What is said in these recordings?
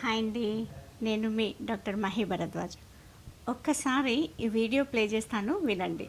Hi అండి. నేను మీ doctor Mahi Bharadwaj. ఒక్కసారి ఈ వీడియో ప్లే చేస్తాను వినండి.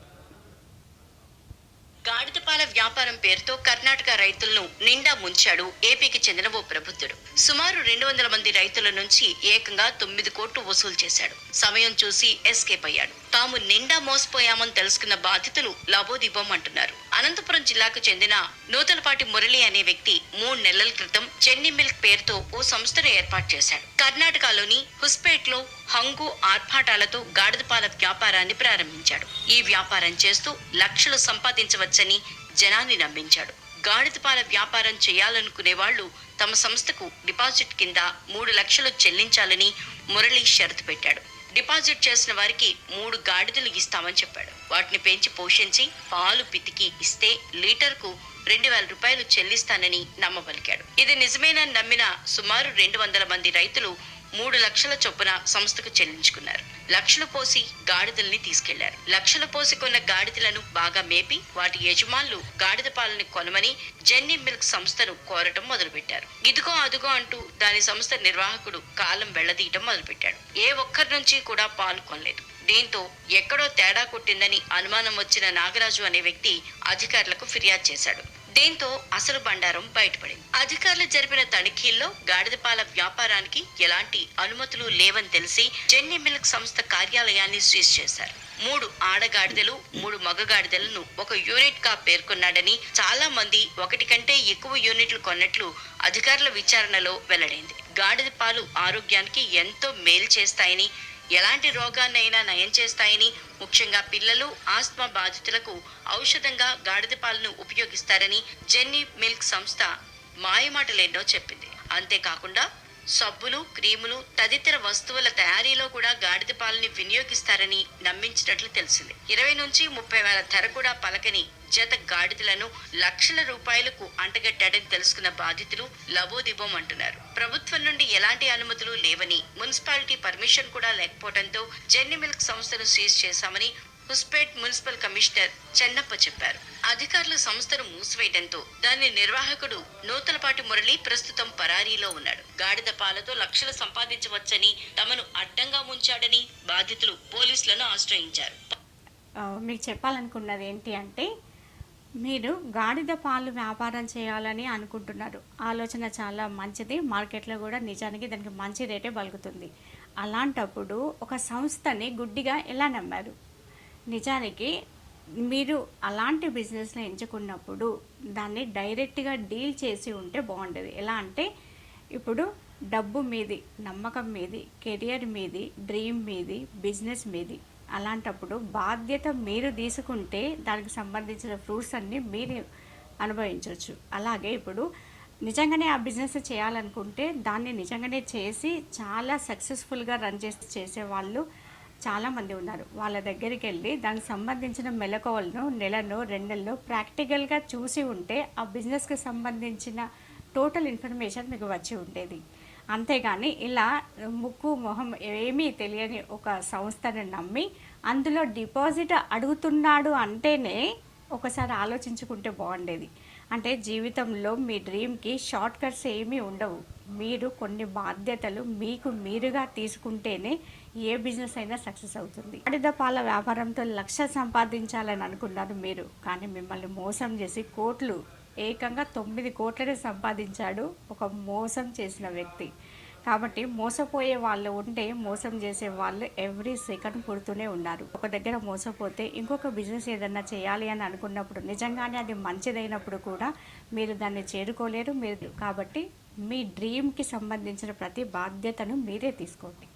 గాడిద పాల వ్యాపారం పేరుతో కర్ణాటక రైతులను నిండా ముంచాడు ఏపీకి చెందిన ఓ ప్రబుద్ధుడు సుమారు రెండు వందల మంది రైతుల నుంచి ఏకంగా తొమ్మిది కోట్లు వసూలు చేశాడు. సమయం చూసి ఎస్కేప్ అయ్యాడు. తాము నిండా మోసపోయామని తెలుసుకున్న బాధితులు లబోదిబోం అంటున్నారు అనంతపురం జిల్లాకు చెందిన నూతలపాటి మురళి అనే వ్యక్తి మూడు నెలల క్రితం చెన్ని మిల్క్ పేరుతో ఓ సంస్థను ఏర్పాటు చేశాడు. కర్ణాటకలోని హుస్పేట్లో హంగు ఆర్భాటాలతో గాడిదపాల వ్యాపారాన్ని ప్రారంభించాడు. ఈ వ్యాపారం చేస్తూ లక్షలు సంపాదించవచ్చని జనాన్ని నమ్మించాడు. గాడిద పాల వ్యాపారం చేయాలనుకునే వాళ్ళు తమ సంస్థకు డిపాజిట్ కింద మూడు లక్షలు చెల్లించాలని మురళి షరతు పెట్టాడు. డిపాజిట్ చేసిన వారికి మూడు గాడిదలు ఇస్తామని చెప్పాడు. వాటిని పెంచి పోషించి పాలు పితికి ఇస్తే లీటర్కు రెండు వేల రూపాయలు చెల్లిస్తానని నమ్మబలికాడు. ఇది నిజమేనని నమ్మిన సుమారు రెండు వందల మంది రైతులు మూడు లక్షల చొప్పున సంస్థకు చెల్లించుకున్నారు. లక్షలు పోసి గాడిదల్ని తీసుకెళ్ళారు. లక్షలు పోసి కొన్న గాడిదలను బాగా మేపి వాటి యజమానులు గాడిద పాలని కొనమని జెన్నీ మిల్క్ సంస్థను కోరటం మొదలుపెట్టారు. ఇదిగో అదుగో అంటూ దాని సంస్థ నిర్వాహకుడు కాలం వెళ్ళదీయటం మొదలుపెట్టాడు. ఏ ఒక్కరి నుంచి కూడా పాలు కొనలేదు. దీంతో ఎక్కడో తేడా కొట్టిందని అనుమానం వచ్చిన నాగరాజు అనే వ్యక్తి అధికారులకు ఫిర్యాదు చేశాడు. దీంతో అసలు బండారం బయటపడింది. అధికారులు జరిపిన తనిఖీల్లో గాడిదపాల వ్యాపారానికి ఎలాంటి అనుమతులు లేవని తెలిసి జెన్నీ మిల్క్ సంస్థ కార్యాలయాన్ని సీజ్ చేశారు. మూడు ఆడగాడిదలు మూడు మగగాడిదలను ఒక యూనిట్గా పేర్కొన్నాడని చాలా మంది ఒకటి కంటే ఎక్కువ యూనిట్లు కొన్నట్లు అధికారుల విచారణలో వెల్లడైంది. గాడిద పాలు ఆరోగ్యానికి ఎంతో మేలు చేస్తాయని ఎలాంటి రోగాన్నైనా నయం చేస్తాయని ముఖ్యంగా పిల్లలు ఆస్మా బాధితులకు ఔషధంగా గాడిద పాలను ఉపయోగిస్తారని జెన్నీ మిల్క్ సంస్థ మాయమాటలేన్నో చెప్పింది. అంతేకాకుండా సబ్బులు క్రీములు తదితర వస్తువుల తయారీలో కూడా గాడిద పాలని వినియోగిస్తారని నమ్మించినట్లు తెలిసింది. ఇరవై నుంచి ముప్పై వేల ధర కూడా పలకని జత గాడిదలను లక్షల రూపాయలకు అంటగట్టాడని తెలుసుకున్న బాధితులు లబోదిబోం అంటున్నారు. ప్రభుత్వం నుండి ఎలాంటి అనుమతులు లేవని మున్సిపాలిటీ పర్మిషన్ కూడా లేకపోవడంతో జెన్ని మిల్క్ సంస్థను సీజ్ చేశామని హుస్పేట్ మున్సిపల్ కమిషనర్ చెన్నప్ప చెప్పారు. అధికారులు సంస్థను మూసివేయడంతో దాని నిర్వాహకుడు నూతలపాటి మురళి ప్రస్తుతం పరారీలో ఉన్నాడు. గాడిద పాలతో లక్షలు సంపాదించవచ్చని తమను అడ్డంగా ముంచాడని బాధితులు పోలీసులను ఆశ్రయించారు. మీకు చెప్పాలనుకున్నది ఏంటి అంటే మీరు గాడిద పాలు వ్యాపారం చేయాలని అనుకుంటున్నారు. ఆలోచన చాలా మంచిది మార్కెట్లో కూడా నిజానికి దానికి మంచి రేటే పలుకుతుంది. అలాంటప్పుడు ఒక సంస్థని గుడ్డిగా ఎలా నమ్మారు? నిజానికి మీరు అలాంటి బిజినెస్ని ఎంచుకున్నప్పుడు దాన్ని డైరెక్ట్గా డీల్ చేసి ఉంటే బాగుండేది. ఎలా అంటే ఇప్పుడు డబ్బు మీది నమ్మకం మీది కెరియర్ మీది డ్రీమ్ మీది బిజినెస్ మీది అలాంటప్పుడు బాధ్యత మీరు తీసుకుంటే దానికి సంబంధించిన ఫ్రూట్స్ అన్నీ మీరు అనుభవించవచ్చు అలాగే ఇప్పుడు నిజంగానే ఆ బిజినెస్ చేయాలనుకుంటే దాన్ని నిజంగానే చేసి చాలా సక్సెస్ఫుల్గా రన్ చేసి చేసే వాళ్ళు చాలామంది ఉన్నారు. వాళ్ళ దగ్గరికి వెళ్ళి దానికి సంబంధించిన మెలకువలను నెలను రెండు నెలలు ప్రాక్టికల్గా చూసి ఉంటే ఆ బిజినెస్కి సంబంధించిన టోటల్ ఇన్ఫర్మేషన్ మీకు వచ్చి ఉండేది. అంతేగాని ఇలా ముక్కు మొహం ఏమీ తెలియని ఒక సంస్థను నమ్మి అందులో డిపాజిట్ అడుగుతున్నాడు అంటేనే ఒకసారి ఆలోచించుకుంటే బాగుండేది. అంటే జీవితంలో మీ డ్రీమ్కి షార్ట్ కట్స్ ఏమీ ఉండవు. మీరు కొన్ని బాధ్యతలు మీకు మీరుగా తీసుకుంటేనే ఏ బిజినెస్ అయినా సక్సెస్ అవుతుంది. అడిద పాల వ్యాపారంతో లక్ష సంపాదించాలని అనుకున్నారు మీరు. కానీ మిమ్మల్ని మోసం చేసి కోట్లు ఏకంగా తొమ్మిది కోట్లనే సంపాదించాడు ఒక మోసం చేసిన వ్యక్తి. కాబట్టి మోసపోయే వాళ్ళు ఉంటే మోసం చేసే వాళ్ళు ఎవ్రీ సెకండ్ పుడుతూనే ఉన్నారు. ఒక దగ్గర మోసపోతే ఇంకొక బిజినెస్ ఏదన్నా చేయాలి అని అనుకున్నప్పుడు నిజంగానే అది మంచిదైనప్పుడు కూడా మీరు దాన్ని చేరుకోలేరు. మీరు కాబట్టి మీ డ్రీమ్కి సంబంధించిన ప్రతి బాధ్యతను మీరే తీసుకోండి.